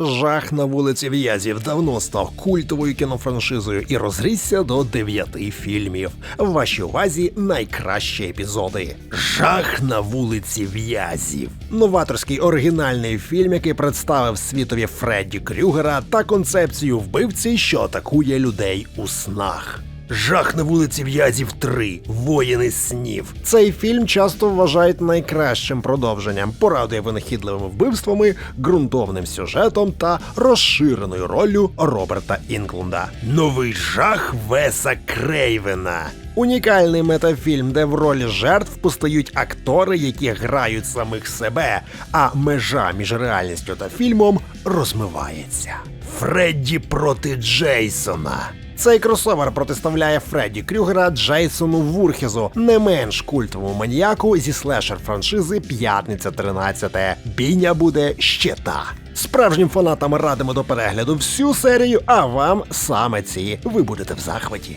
Жах на вулиці В'язів давно став культовою кінофраншизою і розрісся до дев'яти фільмів. В вашій увазі найкращі епізоди. Жах на вулиці В'язів. Новаторський оригінальний фільм, який представив світові Фредді Крюгера та концепцію вбивці, що атакує людей у снах. Жах на вулиці В'язів 3. Воїни снів. Цей фільм часто вважають найкращим продовженням, порадує винахідливими вбивствами, ґрунтовним сюжетом та розширеною роллю Роберта Інклунда. Новий жах Веса Крейвена. Унікальний метафільм, де в ролі жертв постають актори, які грають самих себе, а межа між реальністю та фільмом розмивається. Фредді проти Джейсона. Цей кросовер протиставляє Фредді Крюгера Джейсону Вурхезу, не менш культовому маніяку зі слешер франшизи П'ятниця 13. Бійня буде ще та. Справжнім фанатам радимо до перегляду всю серію, а вам саме ці ви будете в захваті.